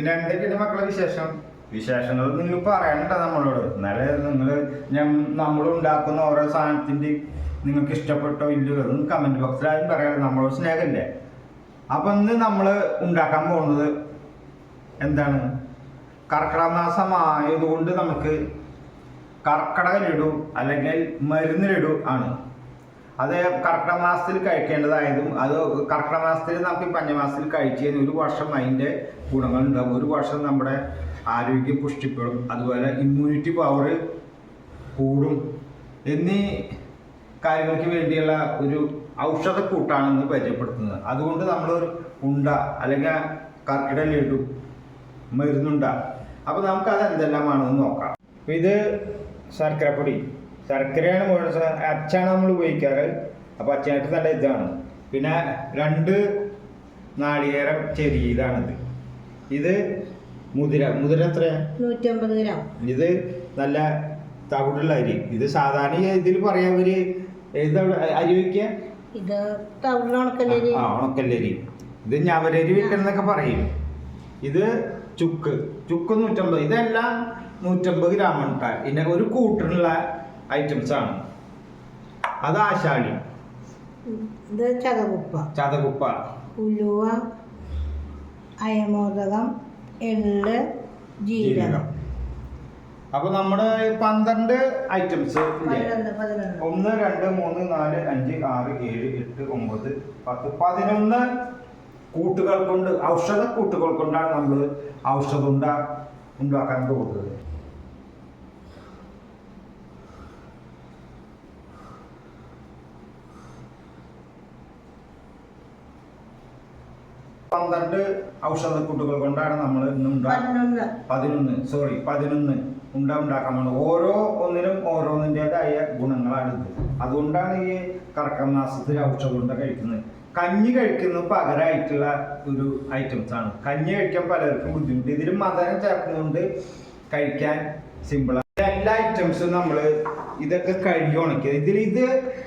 പിന്നെ എന്തൊക്കെയാണ് മക്കളെ വിശേഷം? വിശേഷങ്ങൾ നിങ്ങൾ പറയണ്ട നമ്മളോട്. എന്നാലേ നിങ്ങൾ ഞാൻ നമ്മൾ ഉണ്ടാക്കുന്ന ഓരോ സാധനത്തിന്റെ നിങ്ങൾക്ക് ഇഷ്ടപ്പെട്ടോ ഇല്ലയോ അതൊന്നും കമന്റ് ബോക്സിലായും പറയാം. നമ്മളോട് സ്നേഹമില്ലേ? അപ്പൊ ഇന്ന് നമ്മൾ ഉണ്ടാക്കാൻ പോകുന്നത് എന്താണ്? കർക്കിടക മാസമായതുകൊണ്ട് നമുക്ക് കർക്കിടക ലഡു അല്ലെങ്കിൽ മരുന്ന് ലഡു ആണ്. അത് കർക്കിടക മാസത്തിൽ കഴിക്കേണ്ടതായതും അത് കർക്കിടക മാസത്തിൽ നമുക്ക് പഞ്ഞമാസത്തിൽ കഴിച്ചു കഴിഞ്ഞാൽ ഒരു വർഷം അതിന്റെ ഗുണങ്ങളുണ്ടാകും ഒരു വർഷം നമ്മുടെ ആരോഗ്യം പുഷ്ടിപ്പെടും. അതുപോലെ ഇമ്മ്യൂണിറ്റി പവർ കൂടും. എന്നീ കാര്യങ്ങൾക്ക് വേണ്ടിയുള്ള ഒരു ഔഷധക്കൂട്ടാണ് ഇന്ന് പരിചയപ്പെടുത്തുന്നത്. അതുകൊണ്ട് നമ്മൾ ഉണ്ട അല്ലെങ്കിൽ കർക്കിടക ലഡു മരുന്നുണ്ട. അപ്പോൾ നമുക്ക് അത് എന്തെല്ലാമാണെന്ന് നോക്കാം. ഇത് ശർക്കരപ്പൊടി. ശർക്കരയാണ് മുഴുവൻ അച്ചാണ് നമ്മൾ ഉപയോഗിക്കാറ്. അപ്പോൾ അച്ചായിട്ട് നല്ല ഇതാണ്. പിന്നെ രണ്ട് നാളികേരം ചെരിയിലാണിത് ഇത് മുതിര മുതിര എത്രയാണ് നൂറ്റമ്പത് ഗ്രാം. ഇത് നല്ല തവിടുള്ള അരി. ഇത് സാധാരണ ഇതിൽ പറയാ ഒരു അരി വയ്ക്കുക ഇത് ആ ഉണക്കല്ലരി ഇത് ഞവരരി വെക്കണമെന്നൊക്കെ പറയും. ഇത് ചുക്ക് ചുക്ക് നൂറ്റമ്പത് ഇതെല്ലാം നൂറ്റമ്പത് ഗ്രാം ഉണ്ടാകും പിന്നെ ഒരു കൂട്ടിനുള്ള ഐറ്റംസ് ആണ്. അത് ആശാളി ഇത് ചതകുപ്പ. ചതകുപ്പ. ഉലുവ അയമോദകം എള്ള് ജീരകം. അപ്പൊ നമ്മുടെ പന്ത്രണ്ട് ഐറ്റംസ് ഒന്ന് രണ്ട് മൂന്ന് നാല് അഞ്ച് ആറ് ഏഴ് എട്ട് ഒമ്പത് പത്ത് പതിനൊന്ന് കൂട്ടുകൾ കൊണ്ട് ഔഷധ കൂട്ടുകൾ കൊണ്ടാണ് നമ്മൾ ഔഷധം ഉണ്ടാ ഉണ്ടാക്കാൻ പോകുന്നത്. പന്ത്രണ്ട് ഔഷധക്കൂട്ടുകൾ കൊണ്ടാണ് നമ്മൾ ഇന്ന് പതിനൊന്ന്. പതിനൊന്ന് സോറി പതിനൊന്ന് ഉണ്ട ഉണ്ടാക്കാൻ പോകുന്നത്. ഓരോ ഒന്നിനും ഓരോന്നിന്റെതായ ഗുണങ്ങളാണ് ഇത്. അതുകൊണ്ടാണ് ഈ കർക്കം മാസത്തിൽ ഔഷധം ഉണ്ട കഴിക്കുന്നത്. കഞ്ഞി കഴിക്കുന്ന പകരമായിട്ടുള്ള ഒരു ഐറ്റംസ് ആണ്. കഞ്ഞി കഴിക്കാൻ പലർക്കും ബുദ്ധിമുട്ട്. ഇതിൽ മധുരം ചേർക്കുന്നതുകൊണ്ട് കഴിക്കാൻ സിമ്പിളാണ് എല്ലാ ഐറ്റംസും നമ്മൾ ഇതൊക്കെ കഴുകി ഉണക്കിയത്. ഇതിൽ ഇത്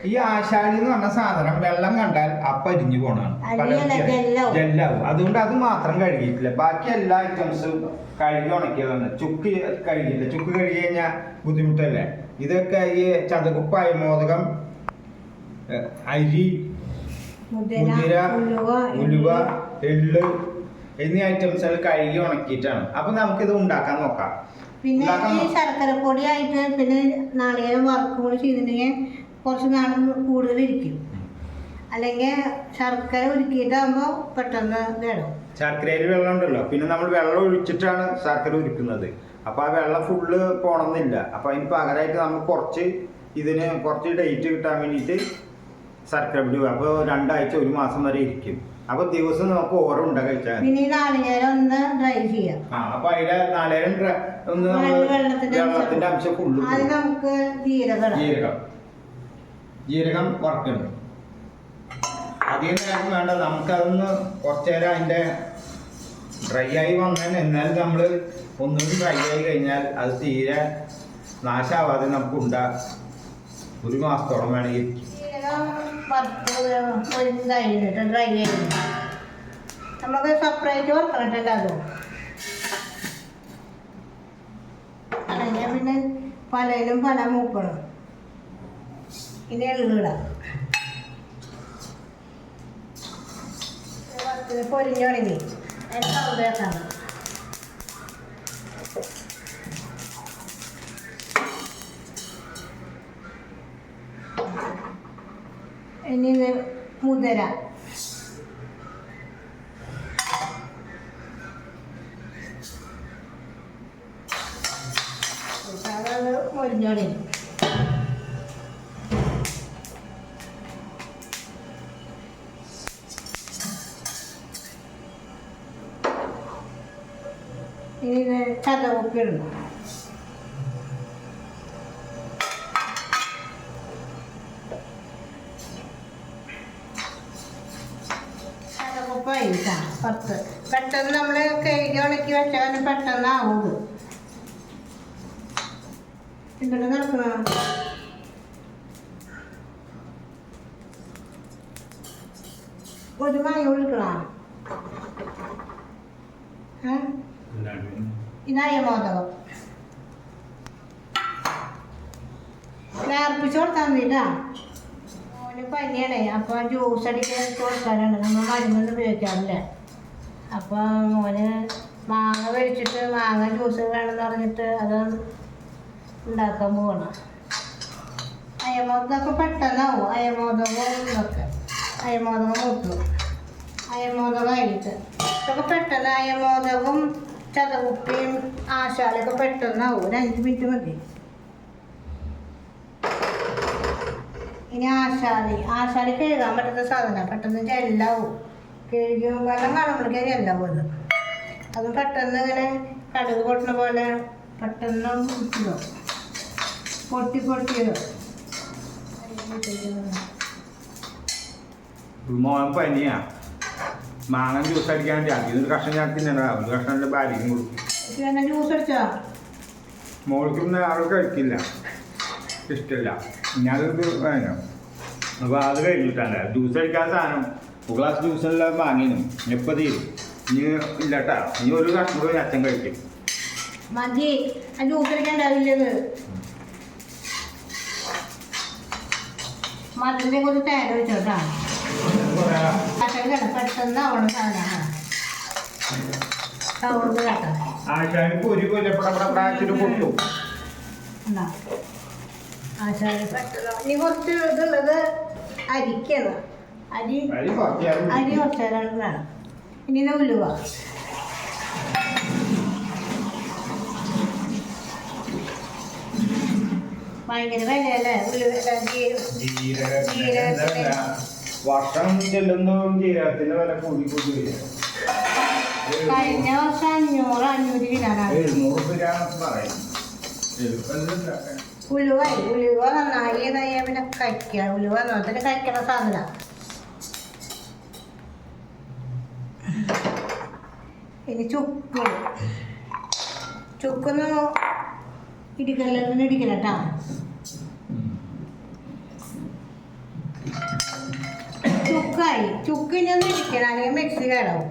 ഈ ആശാളി എന്ന് പറഞ്ഞ സാധനം വെള്ളം കണ്ടാൽ അപ്പം അരിഞ്ഞു പോണാണ് ജെല്ലാവും. അതുകൊണ്ട് അത് മാത്രം കഴുകിയിട്ടില്ല. ബാക്കി എല്ലാ ഐറ്റംസും കഴുകി ഉണക്കിയതാണ്. ചുക്ക് കഴുകിയില്ല. ചുക്ക് കഴുകി കഴിഞ്ഞാൽ ബുദ്ധിമുട്ടല്ലേ? ഇതൊക്കെ ഈ ചതകുപ്പായ മോദകം അരി മുതിര ഉലുവ എള്ള്. എള്ള് എന്നീ ഐറ്റംസുകൾ കഴുകി ഉണക്കിയിട്ടാണ്. അപ്പൊ നമുക്കിത് ഉണ്ടാക്കാൻ നോക്കാം. പിന്നെ ഈ ശർക്കര പൊടി ആയിട്ട് പിന്നെ നാളികേരം വറുക്കും കൂടി ചെയ്തിട്ടുണ്ടെങ്കിൽ കുറച്ച് നാൾ കൂടുതൽ ഇരിക്കും. അല്ലെങ്കിൽ ശർക്കര ഉരുക്കിയിട്ടാകുമ്പോൾ പെട്ടെന്ന് വേണം ശർക്കരയിൽ വെള്ളം ഉണ്ടല്ലോ. പിന്നെ നമ്മൾ വെള്ളം ഒഴിച്ചിട്ടാണ് ശർക്കര ഉരുക്കുന്നത്. അപ്പൊ ആ വെള്ളം ഫുള്ള് പോണമെന്നില്ല അപ്പൊ അതിന് പകരമായിട്ട് നമ്മൾ കുറച്ച് ഇതിന് കുറച്ച് ഡേറ്റ് കിട്ടാൻ വേണ്ടിയിട്ട് ശർക്കര പിടി അപ്പോൾ രണ്ടാഴ്ച ഒരു മാസം വരെ ഇരിക്കും. അപ്പൊ ദിവസം നമുക്ക് ഓരോ ഉണ്ട കഴിച്ചാൽ മതി. പിന്നെ ഈ നാളികേരം ഒന്ന് ഡ്രൈ ചെയ്യാം ആ അപ്പൊ അതിലെ നാലേരം ഒന്ന് നമ്മൾ വെള്ള- വെള്ളത്തിന്റെ അംശം. വെള്ളത്തിന്റെ അംശം ഫുള്ള് അത് നമുക്ക് ജീരകം. ജീരകം ജീരകം വറക്കണം അധികം നേരം വേണ്ട നമുക്കതൊന്ന് കുറച്ചു നേരം അതിന്റെ ഡ്രൈ ആയി വന്നാൽ എന്നാലും നമ്മൾ ഒന്നുകൂടി ഡ്രൈ ആയി കഴിഞ്ഞാൽ അത് തീരെ നാശാവാതെ നമുക്ക് ഉണ്ടാ ഒരു മാസത്തോളം വേണമെങ്കിൽ ഒരു കഴിഞ്ഞിട്ട് ഡ്രൈ കഴിഞ്ഞിട്ട് നമുക്ക് സെപ്പറേറ്റ് വറക്കണിട്ടല്ല അതോ അല്ലെങ്കിൽ പിന്നെ പലയിലും പല മൂക്കണം ഇനി എള്ളിടാം. വറുത്തിന് പൊരിഞ്ഞു തുടങ്ങി. അതിന് സൗണ്ട് ഇനി ഇത് മുതിര അത് മൊരിഞ്ഞോളി ഇനി ഇത് ചതവുപ്പിടുന്നു പത്ത് പെട്ടെന്ന് നമ്മൾ കഴുകി ഉണക്കി വെച്ചാൽ പെട്ടെന്ന് ആവുള്ളൂ എന്തുകൊണ്ട് നടക്കണ ഒരു മഴ വിളിക്കണ ഇതായ മോദകം. നേർപ്പിച്ച് കൊടുത്താൽ മതിട്ടാ മോന് പനിയാണേ അപ്പോൾ ജ്യൂസ് അടിക്കാൻ കൊടുക്കാനാണ്. നമ്മൾ മരുന്നൊന്നും ഉപയോഗിക്കാറില്ല. അപ്പോൾ മോന് മാങ്ങ വെച്ചിട്ട് മാങ്ങ ജ്യൂസ് വേണമെന്ന് പറഞ്ഞിട്ട് അത് ഉണ്ടാക്കാൻ പോകണം അയമോദമൊക്കെ പെട്ടെന്നാവും. അയമോദകവും ഇതൊക്കെ. അയമോദകം മൂത്തു അയമോദകമായിട്ട് ഇതൊക്കെ പെട്ടെന്ന് അയമോദകവും ചതകുപ്പിയും ആശാലൊക്കെ പെട്ടെന്നാവും. ഒരു അഞ്ച് മിനിറ്റ് മതി. ഇനി ആശാലി ആശാലി കഴുകാൻ പറ്റുന്ന സാധനം പെട്ടെന്ന് ജെല്ലാവും. കഴുകി വെള്ളം കാണുമ്പോഴേക്കും ജെല്ലാവും അത് അത് പെട്ടെന്ന് ഇങ്ങനെ കടുക് പൊട്ടണ പോലെ പെട്ടെന്ന് ഇടും പൊട്ടി പൊട്ടിയോ മോൻ പനിയാ. മാങ്ങ ജ്യൂസ് അടിക്കാൻ അതിന് കഷ്ണം ഞാൻ തിന്നണ്ട ഒരു കഷ്ണം എന്റെ ഭാര്യയ്ക്കും കൊടുക്കും ജ്യൂസ് അടിച്ചോ മോൾക്കൊന്നും ആരും കഴിക്കില്ല. ഇഷ്ടമില്ല ഞാനത് വേണം. അപ്പോൾ അത് കഴിഞ്ഞിട്ടല്ല ജ്യൂസ് അടിക്കാൻ സാധനം ഒരു ഗ്ലാസ് ജ്യൂസ് എല്ലാം വാങ്ങിനും എപ്പോൾ തീരും നീ ഇല്ലട്ടാ. നീ ഒരു കഷ്ണം കൂടി അച്ഛൻ കഴിക്കും. മതി. ആ ജ്യൂസ് അടിക്കാൻ ഉണ്ടാവില്ലത്. മധുരത്തെ കുറച്ച് തേങ്ങ വെച്ചോട്ടാ. അവിടെ സാധനമാണ് കേട്ടോ. കൊല്ലപ്പെടപ്പെടാച്ചിട്ട് പൊട്ടും. ആശാരി ഇനി കുറച്ച് ഇതുള്ളത് അരിക്കാണ് അരി അരി കുറച്ച് നേരം വേണം. ഇനി ഇത് ഉലുവ. ഭയങ്കര വിലയല്ലേ? ഉലുവ ജീരക. വർഷം ചെല്ലുന്നതും ജീരകത്തിന്റെ വില കൂടി കൂടി വരിക. കഴിഞ്ഞ വർഷം അഞ്ഞൂറ് അഞ്ഞൂറ് കിലോനാണ് എഴുന്നൂറ് രൂപ പറയും. ഉലുവായി ഉലുവ നന്നായി കഴിക്കുക. ഉലുവ തന്നെ കഴിക്കണ സാധന. ഇനി ചുക്ക് ചുക്കൊന്ന് ഇടിക്കലിന് ഇടിക്കണം കേട്ടോ. ചുക്കായി. ചുക്ക് ഞാൻ ഒന്ന് ഇടിക്കണം അല്ലെങ്കിൽ മിക്സി കേടാവും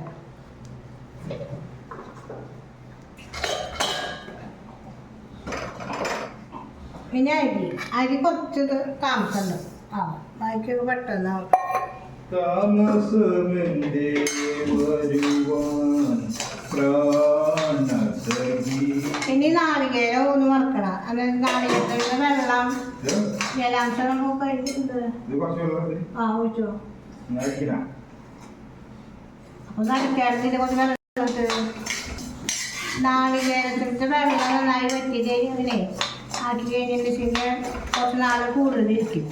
പിന്നെ അരി. അരി കുറച്ച് താമസമുണ്ട് ആ ബാക്കി പെട്ടെന്ന് താമസമെന്തേ വരുവാൻ. ഇനി നാളികേരം ഒന്ന് മറക്കണ അതായത് നാളികേരത്തിന്റെ വെള്ളം. ജലാംശം നമുക്ക്. ആ ഒഴിച്ചോ. ഇങ്ങനെ കുറച്ച് വെള്ളം നന്നായി വറ്റി കഴിഞ്ഞിങ്ങനെ ആക്കി കഴിഞ്ഞിട്ട് പിന്നെ കുറച്ച് നാൾ കൂടുതൽ ഇരിക്കും.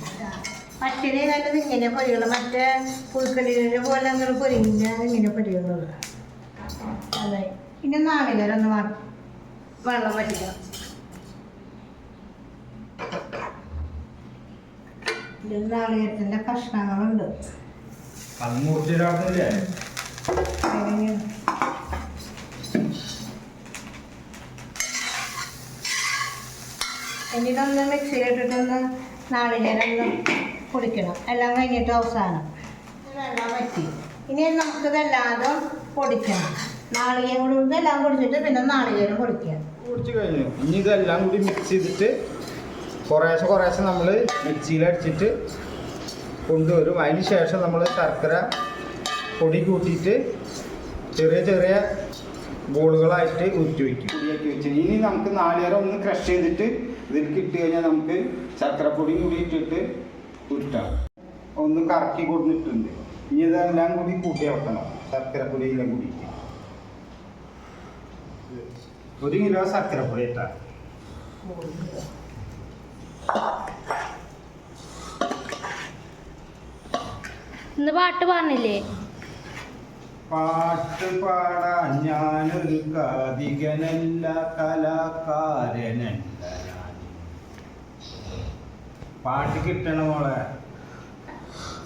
പച്ചരി നല്ലത് ഇങ്ങനെ പൊരികളും മറ്റേ പുൽക്കല്ലിനെ പോലെ അങ്ങനെ പൊരിഞ്ഞ ഇങ്ങനെ പൊരികളുള്ളത് അതെ. പിന്നെ നാളികേരം ഒന്ന് വെള്ളം വറ്റിക്കണം. ഇതിൽ നാളികേരത്തിന്റെ കഷ്ണങ്ങളുണ്ട്. എന്നിട്ടൊന്ന് മിക്സിയിലിട്ടിട്ടൊന്ന് നാളികേരം ഒന്ന് പൊടിക്കണം. എല്ലാം കഴിഞ്ഞിട്ട് അവസാനം. വെള്ളം വറ്റി. ഇനി നമുക്കിതെല്ലാതും പൊടിക്കണം. നാളികേരം കൂടി കൊടുത്ത് എല്ലാം കുടിച്ചിട്ട് പിന്നെ നാളികേരം പൊടിക്കുക കുടിച്ചു കഴിഞ്ഞു. ഇനി ഇതെല്ലാം കൂടി മിക്സ് ചെയ്തിട്ട് കുറേശ്ശെ കുറേശ്ശെ നമ്മൾ മിക്സിയിൽ അടിച്ചിട്ട് കൊണ്ടുവരും. അതിന് ശേഷം നമ്മൾ ശർക്കര പൊടി കൂട്ടിയിട്ട് ചെറിയ ചെറിയ ബോളുകളായിട്ട് ഉരുട്ടി വയ്ക്കും. പൊടിയാക്കി വെച്ച്. ഇനി നമുക്ക് നാളികേരം ഒന്ന് ക്രഷ് ചെയ്തിട്ട് ഇതിലേക്ക് ഇട്ട് കഴിഞ്ഞാൽ നമുക്ക് ശർക്കരപ്പൊടി കൂടി ഇട്ടിട്ട് ഉരുട്ടാം. ഒന്ന് കറക്കി കൊടുത്തിട്ടുണ്ട്. ഇനി ഇതെല്ലാം കൂടി കൂട്ടി വെക്കണം. ശർക്കരപ്പൊടിയെല്ലാം കൂടി ഒരു കിലോ ശർക്കരപ്പൊടി ഇട്ടാ ഇന്ന് പാട്ട് പാടില്ലേ പാട്ട് പാടാൻ ഞാനൊരു കാതികനല്ല കലാകാരനല്ല. പാട്ട് കിട്ടണ മോളെ.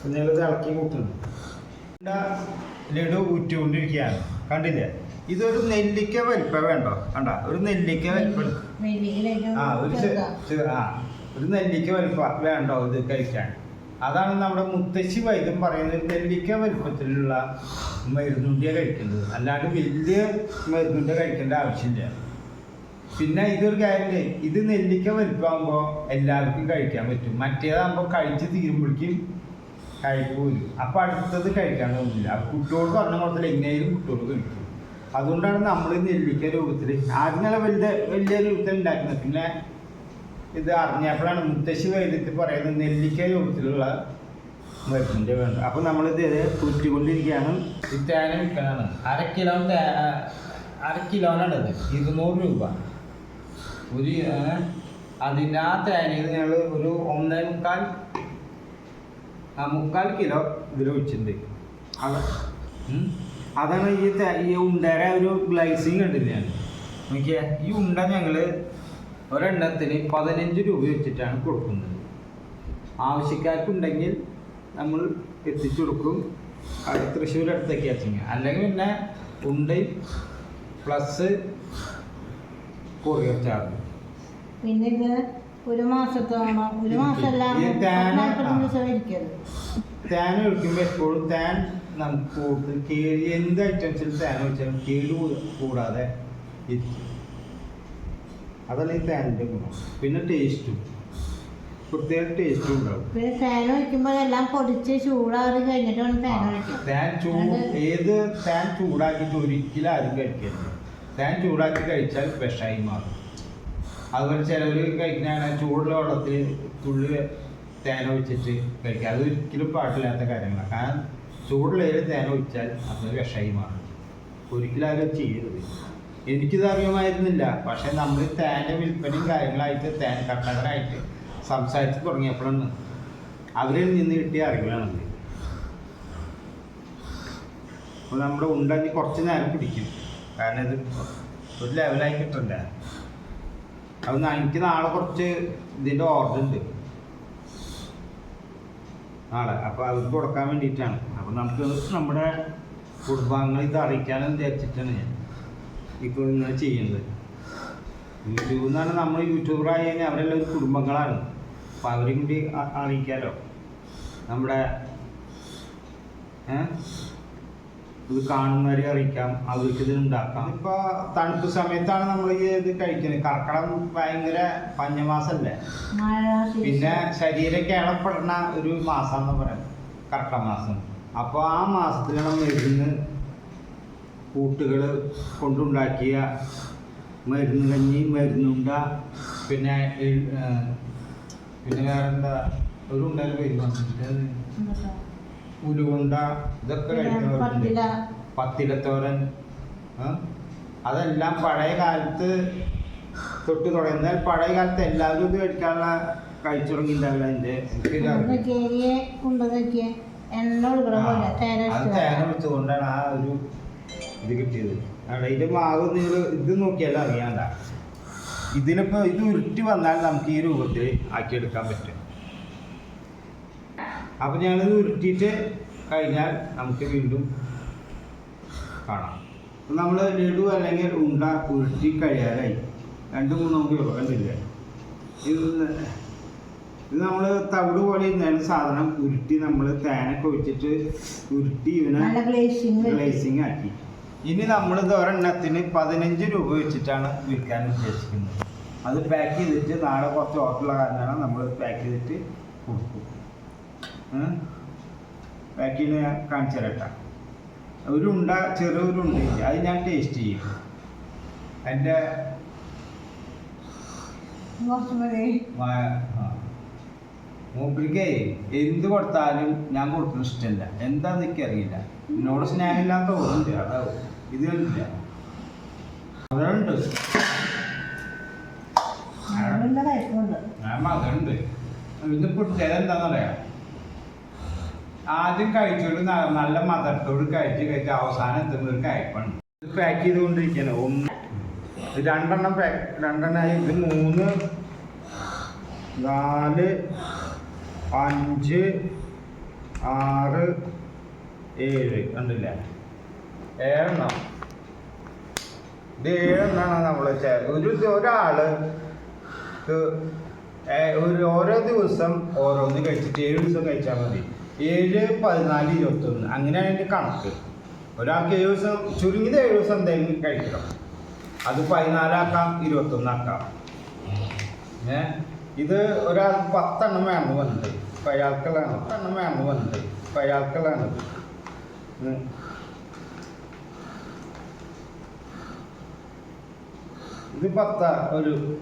നിങ്ങൾ ഇളക്കി കൂട്ടുന്നു. ലഡു ഊറ്റുകൊണ്ടിരിക്കുകയാണ് കണ്ടില്ലേ? ഇതൊരു നെല്ലിക്ക വലിപ്പ വേണ്ട? കണ്ട? ഒരു നെല്ലിക്ക വലിപ്പ. ആ ഒരു ആ ഒരു നെല്ലിക്ക വലിപ്പ വേണ്ടോ ഇത് കഴിക്കാൻ? അതാണ് നമ്മുടെ മുത്തശ്ശി വൈദ്യം പറയുന്നത് നെല്ലിക്ക വലിപ്പത്തിലുള്ള മരുന്നുണ്ടിയ കഴിക്കുന്നത്. അല്ലാണ്ട് വലിയ മരുന്നുണ്ട കഴിക്കേണ്ട ആവശ്യമില്ല. പിന്നെ ഇതൊരു കാര്യം ഇത് നെല്ലിക്ക വലിപ്പമാകുമ്പോൾ എല്ലാവർക്കും കഴിക്കാൻ പറ്റും. മറ്റേതാകുമ്പോൾ കഴിച്ച് തീരുമ്പോഴേക്കും കഴിപ്പ് അപ്പൊ അടുത്തത് കഴിക്കാൻ തോന്നില്ല. കുട്ടികൾക്ക് കുട്ടിയോട് പറഞ്ഞ കൊടുത്തില്ല എങ്ങനെയും കുട്ടിയോട് കഴിക്കും. അതുകൊണ്ടാണ് നമ്മൾ നെല്ലിക്ക രൂപത്തിൽ ആദ്യം നല്ല വലുത് വലിയ രൂപത്തിൽ ഉണ്ടാക്കുന്നത്. പിന്നെ ഇത് അറിഞ്ഞപ്പോഴാണ് മുത്തശ്ശി വൈദ്യത്തിൽ പറയുന്നത് നെല്ലിക്ക രൂപത്തിലുള്ള മരുന്നിന്റെ വേണ്ട. അപ്പം നമ്മളിത് കുറ്റിക്കൊണ്ടിരിക്കുകയാണ്. ഈ തേന വിൽക്കണതാണ്. അര കിലോ തേ അര കിലോനാണ് ഇത് ഇരുന്നൂറ് രൂപ. ഒരു അതിന്റെ ആ തേനയിൽ ഞങ്ങൾ ഒരു ഒന്നേ മുക്കാൽ ആ മുക്കാൽ കിലോ ഇതിൽ വെച്ചിട്ടുണ്ട് അത്. അതാണ് ഈ ഈ ഉണ്ടേരെ ഒരു ഗ്ലൈസിങ് കണ്ടില്ലേ? നോക്കിയേ ഈ ഉണ്ട ഞങ്ങൾ ഒരെണ്ണത്തിന് പതിനഞ്ച് രൂപ വെച്ചിട്ടാണ് കൊടുക്കുന്നത്. ആവശ്യക്കാർക്കുണ്ടെങ്കിൽ നമ്മൾ എത്തിച്ചു കൊടുക്കും. അത് തൃശ്ശൂർ അടുത്തേക്ക് എത്തിങ്ങ അല്ലെങ്കിൽ പിന്നെ ഉണ്ടയും പ്ലസ് കൊറിയർ ചാർജ് പിന്നെ ഇത് ഒരു മാസത്തോളം ഒരു മാസം തേൻ ഒഴിക്കുമ്പോൾ എപ്പോഴും തേൻ നമുക്ക് കൂടുതൽ കേട് എന്ത് ഐറ്റംസിൽ ഫാൻ വെച്ചാലും കേട് കൂടാതെ ഇരിക്കും. അതാണ് ഈ ഫാനിന്റെ ഗുണം. പിന്നെ ടേസ്റ്റും പ്രത്യേക ടേസ്റ്റും ഉണ്ടാവും. പിന്നെ ഫാൻ വയ്ക്കുമ്പോൾ എല്ലാം പൊടിച്ച് ചൂടാറി കഴിഞ്ഞിട്ട് ഫാൻ ചൂട് ഏത് ഫാൻ ചൂടാക്കിയിട്ട് ഒരിക്കലും ആരും കഴിക്കരുത്. ഫാൻ ചൂടാക്കി കഴിച്ചാൽ വിഷമായി മാറും. അതുപോലെ ചിലവർ കഴിക്കുന്ന ചൂടുള്ള വെള്ളത്തിൽ തുള്ളി തേന വെച്ചിട്ട് കഴിക്കുക. അത് ഒരിക്കലും പാടില്ലാത്ത കാര്യങ്ങളാണ് കാരണം ചൂടുള്ളതിൽ തേൻ ഒഴിച്ചാൽ അത് വിഷമായി മാറും ഒരിക്കലും അത് ചെയ്യരുത്. എനിക്കിത് അറിയുമായിരുന്നില്ല. പക്ഷെ നമ്മൾ തേന്റെ വിൽപ്പനയും കാര്യങ്ങളായിട്ട് തേൻ കർഷകരായിട്ട് സംസാരിച്ച് തുടങ്ങിയപ്പോഴാണ് അവരിൽ നിന്ന് കിട്ടിയ അറിവുകളാണത്. അപ്പോൾ നമ്മുടെ ഉണ്ടഞ്ഞ് കുറച്ച് നേരം പിടിക്കും. കാരണം ഇത് ഒരു ലെവലായി കിട്ടണ്ട. അത് എനിക്ക് നാളെ കുറച്ച് ഇതിന്റെ ഓർഡർ ഉണ്ട്. നാളെ അപ്പോൾ അവർക്ക് കൊടുക്കാൻ വേണ്ടിയിട്ടാണ്. അപ്പോൾ നമുക്ക് നമ്മുടെ കുടുംബാംഗങ്ങൾ ഇത് അറിയിക്കാനെന്ന് വിചാരിച്ചിട്ടാണ് ഞാൻ ഇപ്പോൾ ഇങ്ങനെ ചെയ്യുന്നത്. യൂട്യൂബ് നിന്നാണ് നമ്മൾ യൂട്യൂബറായി കഴിഞ്ഞാൽ അവരെല്ലാം ഒരു കുടുംബങ്ങളാണ്. അപ്പോൾ അവരെയും കൂടി അറിയിക്കാമല്ലോ നമ്മുടെ ഏഹ് ഇത് കാണുന്നവരെ അറിയിക്കാം. അവർക്ക് ഇത് ഉണ്ടാക്കാം. ഇപ്പൊ തണുപ്പ് സമയത്താണ് നമ്മൾ ഈ ഇത് കഴിക്കുന്നത്. കർക്കടം ഭയങ്കര പഞ്ഞമാസല്ലേ? പിന്നെ ശരീരം കേളപ്പെടുന്ന ഒരു മാസം എന്ന് പറയാം കർക്കട മാസം. അപ്പോൾ ആ മാസത്തിലാണ് മരുന്ന് കൂട്ടുകൾ കൊണ്ടുണ്ടാക്കിയ മരുന്ന് കഞ്ഞി മരുന്നുണ്ട പിന്നെ പിന്നെ വേറെന്താ? ഒരു ഉണ്ടായാലും പേര് ഉലുകൊണ്ട ഇതൊക്കെ കഴിക്കുന്നവരുണ്ട്. പത്തില. പത്തിലത്തോരൻ. അതെല്ലാം പഴയ കാലത്ത് തൊട്ട് തുടങ്ങി. എന്നാൽ പഴയ കാലത്ത് എല്ലാവരും ഇത് കഴിക്കാനുള്ള കഴിച്ചു തുടങ്ങിയിട്ടുണ്ടാവില്ല എന്റെ തേന അത് തേങ്ങ വെച്ചുകൊണ്ടാണ് ആ ഒരു ഇത് കിട്ടിയത്. അവിടെ ഇതിന്റെ മാവ് നിങ്ങൾ ഇത് നോക്കിയാലും അറിയാണ്ട ഇതിനിപ്പോ ഇത് ഉരുട്ടി വന്നാൽ നമുക്ക് ഈ രൂപത്തിൽ ആക്കിയെടുക്കാൻ പറ്റും. അപ്പൊ ഞാനത് ഉരുട്ടിയിട്ട് കഴിഞ്ഞാൽ നമുക്ക് വീണ്ടും കാണാം. നമ്മൾ ലഡു അല്ലെങ്കിൽ ഉണ്ട ഉരുട്ടി കഴിയാറായി. രണ്ടു മൂന്ന് നമുക്ക് കണ്ടില്ല ഇത് ഇത് നമ്മൾ തവിട് പോലെ ഇരുന്നാലും സാധനം ഉരുട്ടി നമ്മൾ തേനൊക്കെ ഒഴിച്ചിട്ട് ഉരുട്ടി ഇവനെ ഗ്ലേസിങ് ആക്കി. ഇനി നമ്മൾ ഒരെണ്ണത്തിന് പതിനഞ്ച് രൂപ വെച്ചിട്ടാണ് വിൽക്കാൻ ഉദ്ദേശിക്കുന്നത്. അത് പാക്ക് ചെയ്തിട്ട് നാളെ കുറച്ച് ഓഫറുള്ള കാരണമാണ് നമ്മൾ പാക്ക് ചെയ്തിട്ട് കൊടുക്കും. പാക്ക് ചെയ്ത് കാണിച്ചു തരട്ടാ ഒരു ഉണ്ട ചെറിയൊരു ഉണ്ട് അത് ഞാൻ ടേസ്റ്റ് ചെയ്യും. കുറച്ച് മൂപ്പരിക്കേ എന്ത് കൊടുത്താലും ഞാൻ കൊടുക്കുന്ന ഇഷ്ടമല്ല എന്താന്ന് എനിക്കറിയില്ല. എന്നോട് സ്നേഹമില്ലാത്ത തോന്നുന്നുണ്ട് അതാവും. ഇത് കണ്ടില്ല? അതുണ്ട് മകളുണ്ട്. കഴിക്കുന്നുണ്ട് ചില മകളുണ്ട് ഇത് പ്രത്യേകത എന്താണെന്ന് പറയാം ആദ്യം കഴിച്ചോണ്ട് നല്ല മദർത്തോട് കഴിച്ച് കഴിച്ച് അവസാനം എത്തുന്ന ഒരു കഴിപ്പാണ് ഇത് പാക്ക് ചെയ്തുകൊണ്ടിരിക്കുകയാണ് ഒന്ന് രണ്ടെണ്ണം പാക്ക് രണ്ടെണ്ണമായി ഇത് മൂന്ന് നാല് അഞ്ച് ആറ് ഏഴ്. കണ്ടില്ല? ഏഴെണ്ണം. ഇത് ഏഴെണ്ണമാണ് നമ്മൾ ഒരു ഒരാൾ ഒരു ഓരോ ദിവസം ഓരോന്ന് കഴിച്ചിട്ട് ഏഴ് ദിവസം കഴിച്ചാൽ മതി. ഏഴ് പതിനാല് ഇരുപത്തൊന്ന്. അങ്ങനെയാണ് എന്റെ കണക്ക്. ഒരാൾക്ക് ഏഴ് ദിവസം ചുരുങ്ങിയത് ഏഴ് ദിവസം എന്തെങ്കിലും കഴിക്കണം. അത് പതിനാലാക്കാം ഇരുപത്തൊന്നാക്കാം. ഏ? ഇത് ഒരാൾ പത്തെണ്ണം വേണമെന്ന് വന്നത് ഇപ്പം പത്തെണ്ണം വേണമെന്ന് വന്നത് ഇപ്പം ഇത് പത്ത ഒരു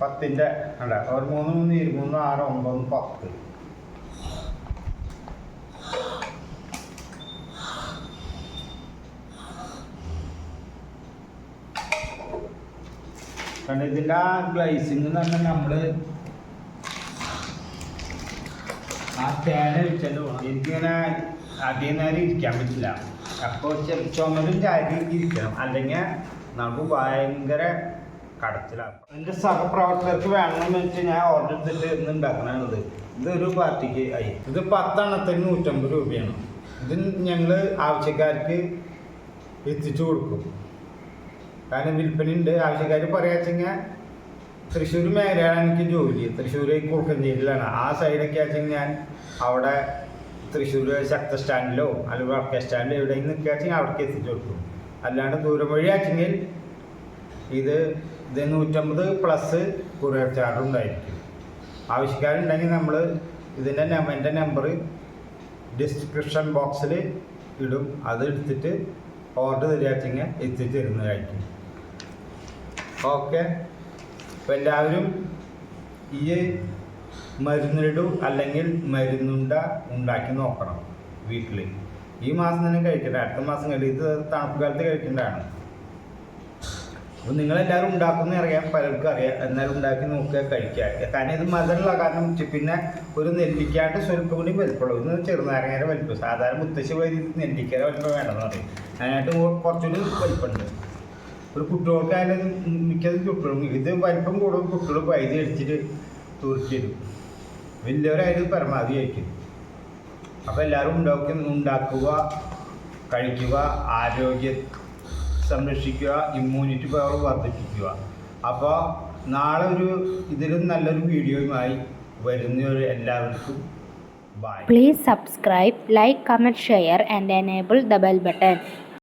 പത്തിന്റെ അല്ല ഒരു മൂന്ന് മൂന്ന് ഇരുമൂന്ന് ആറ് ഒമ്പത് പത്ത്. കാരണം ഇതിന്റെ ആ ഗ്ലൈസിങ് എന്ന് പറഞ്ഞാൽ നമ്മൾ ആ തേന വെച്ചാൽ എനിക്കിങ്ങനെ അധികം നേരം ഇരിക്കാൻ പറ്റില്ല. അപ്പോൾ ചുമലും ചാരി ഇരിക്കണം. അല്ലെങ്കിൽ നമുക്ക് ഭയങ്കര കടച്ചിലാണ് എന്റെ സഹപ്രവർത്തകർക്ക് വേണമെന്ന് വെച്ച് ഞാൻ ഓർഡർ എടുത്തിട്ട് ഇന്ന് ഉണ്ടാക്കണത് ഇതൊരു പാർട്ടിക്ക് ആയി. ഇത് പത്തെണ്ണത്തിന് നൂറ്റമ്പത് രൂപയാണ്. ഇത് ഞങ്ങൾ ആവശ്യക്കാർക്ക് എത്തിച്ചു കൊടുക്കും. കാരണം വിൽപ്പനയുണ്ട്. ആവശ്യക്കാർ പറയാച്ചെങ്കിൽ തൃശ്ശൂർ മേഖലയാണ് എനിക്ക് ജോലി. തൃശ്ശൂർ കുറുക്കഞ്ചേരിയിലാണ് ആ സൈഡൊക്കെ ആച്ചെങ്കിൽ ഞാൻ അവിടെ തൃശ്ശൂർ ശക്ത സ്റ്റാൻഡിലോ അല്ലെങ്കിൽ വർക്ക സ്റ്റാൻഡിലോ എവിടെയും നിൽക്കുകയാച്ചെങ്കിൽ അവിടേക്ക് എത്തിച്ചു കൊടുക്കും. അല്ലാണ്ട് ദൂരം വഴി ആച്ചെങ്കിൽ ഇത് ഇത് നൂറ്റമ്പത് പ്ലസ് കൊറിയർ ചാർജ് ഉണ്ടായിരിക്കും. ആവശ്യക്കാരുണ്ടെങ്കിൽ നമ്മൾ ഇതിന്റെ എന്റെ നമ്പർ ഡിസ്ക്രിപ്ഷൻ ബോക്സിൽ ഇടും. അത് എടുത്തിട്ട് ഓർഡർ തരികയെങ്കിൽ എത്തിച്ച് തരുന്നതായിരിക്കും. ഓക്കെ അപ്പോൾ എല്ലാവരും ഈ മരുന്നിടു അല്ലെങ്കിൽ മരുന്നുണ്ട ഉണ്ടാക്കി നോക്കണം വീട്ടിൽ ഈ മാസം തന്നെ കഴിക്കണ്ട അടുത്ത മാസം കഴിക്കും ഇത് തണുപ്പ് കാലത്ത് കഴിക്കേണ്ടതാണ്. അപ്പോൾ നിങ്ങളെല്ലാവരും ഉണ്ടാക്കുന്ന അറിയാം പലർക്കും അറിയാം. എന്നാലും ഉണ്ടാക്കി നോക്കുക കഴിക്കുക. കാരണം ഇത് മധുരമുള്ള കാരണം പിന്നെ ഒരു നെല്ലിക്കാണ്ട് സ്വല്പം കൂടി വലിപ്പമുള്ളൂ. ഇന്ന് ചെറുനാരങ്ങയുടെ വലിപ്പം. സാധാരണ മുത്തശ്ശി വരി നെല്ലിക്കയുടെ വലിപ്പം വേണമെന്ന് പറയും. അതിനായിട്ട് കുറച്ചുകൂടി വലിപ്പമുണ്ട്. ഒരു കുട്ടികൾക്ക് അതിന്റെ മിക്കതും കുട്ടികളും ഇത് വലിപ്പം കൂടുതൽ കുട്ടികൾ പൈതി അടിച്ചിട്ട് തൂർക്കിയിടും വലിയവരായാലും പരമാവധി കഴിക്കും. അപ്പോൾ എല്ലാവരും ഉണ്ടാക്കി ഉണ്ടാക്കുക കഴിക്കുക. ആരോഗ്യം സംരക്ഷിക്കുക ഇമ്മ്യൂണിറ്റി പവർ വർദ്ധിപ്പിക്കുക അപ്പോൾ നാളെ ഒരു ഇതിലും നല്ലൊരു വീഡിയോയുമായി വരുന്നവർ എല്ലാവർക്കും bye Please subscribe, like, comment, share and enable the bell button.